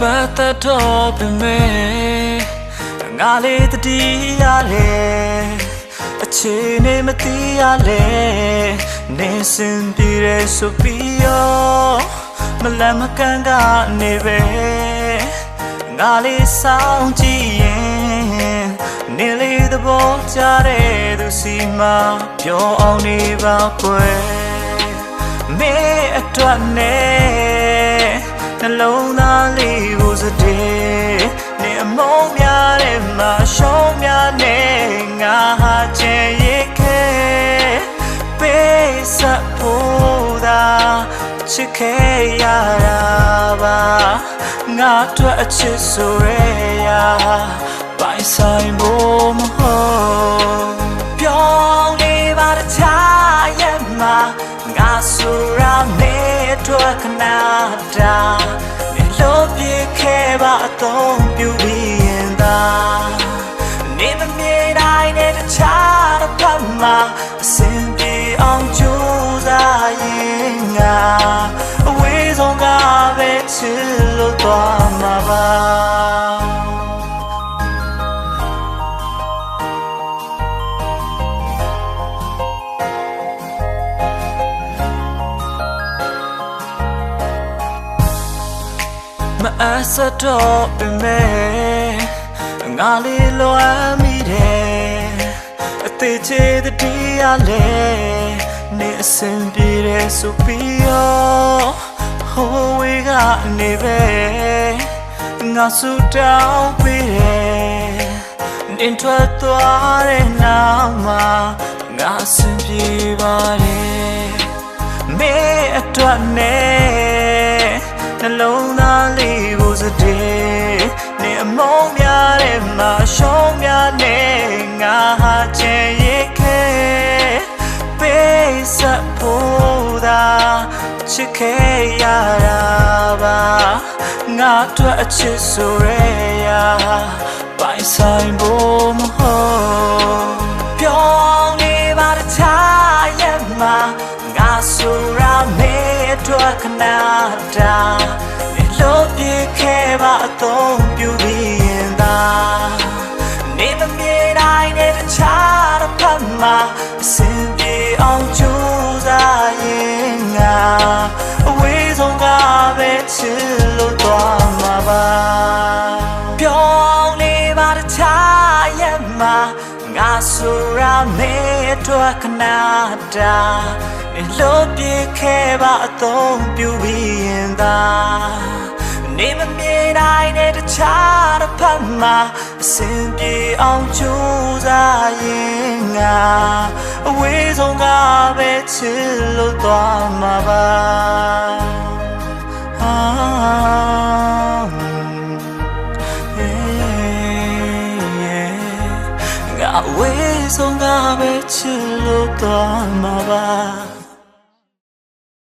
ပတ်သက်တော့ပင်မဲငါလေးတတိရလေအခြေအနေမသိရလေနေစင်ပြေရဆိုပြီးရောမလန်မကန်ကနေပဲငါလေးဆောင်ကြည့်ရင်နေလေးသဘောကြတဲ့သူစီမှာပြောအောင်နေပါကွယ်မေအတွက်နဲ့ နှလုံးသားလေးကိုစတဲ့နေအမုန်းများတဲ့မှာရှုံးများနဲ့ငါဟာချင်ရခဲ့ပေးစဖို့သာချစ်ခဲ့ရတာပါငါတို့အချစ်ဆိုရရာပိုင်ဆိုင်ဖို့မဟုတ်ပြောင်းနေပါတခြားရဲ့မှာငါဆိုရမယ့်အတွက်ခဏတာနေလို့ပြေ ခဲ့ပါအတော့ပြူပြီးရင်သာနေမမြေတိုင်းနဲ့တခြားတစ်ဖက်မှာအစင်ပြေအောင်ကြိုးစားရင်ငါအဝေးဆုံးကပဲချစ်လို့သွားမှာပါ မအဆတော့ပင်မဲငါလေးလွမ်းမိတယ်အသေးချေတတိယလဲနေအစင်ပြေတယ်ဆိုပြီးရောဟိုဝေးကနေပဲငါဆူတောင်းပေးတယ်နင်ထွက်သွားတဲ့နောက်မှာငါအစင်ပြေပါတယ်မေအတွက်နဲ့ နှလုံးသားလေးကိုစတဲ့နေအမုန်းများတဲ့မှာရှုံးများနဲ့ငါဟာချင်ရခဲ့ပေးစဖို့သာချစ်ခဲ့ရတာပါငါတို့အချစ်ဆိုရရာပိုင်ဆိုင်ဖို့မဟုတ်ပြောင်းနေပါတခြားရဲ့မှာငါဆိုရမယ့်အတွက်ခဏတာနေလို့ပြေ ခဲ့ပါအတော့ပြူပြီးရင်သာနေမမြေတိုင်းနဲ့တခြားတစ်ဖက်မှာအစင်ပြေအောင်ကြိုးစားရင်ငါအဝေးဆုံးကပဲချစ်လို့သွားမှာပါပြောင်းနေပါတခြားရဲ့မှာငါဆိုရမယ့်အတွက်ခဏတာနေလို့ပြေခဲ့ပါအတော့ပြူပြီးရင်သာနေမမြေတိုင်းနဲ့တ ခြားတစ်ဖက်မှာအစင်ပြေအောင်ကြိုးစားရင်ငါအဝေးဆုံးကပဲချစ်လို့သွားမှာပါ Ah, yeah, yeah. ငါအဝေးဆုံးကပဲချစ်လို့သွားမှာပါ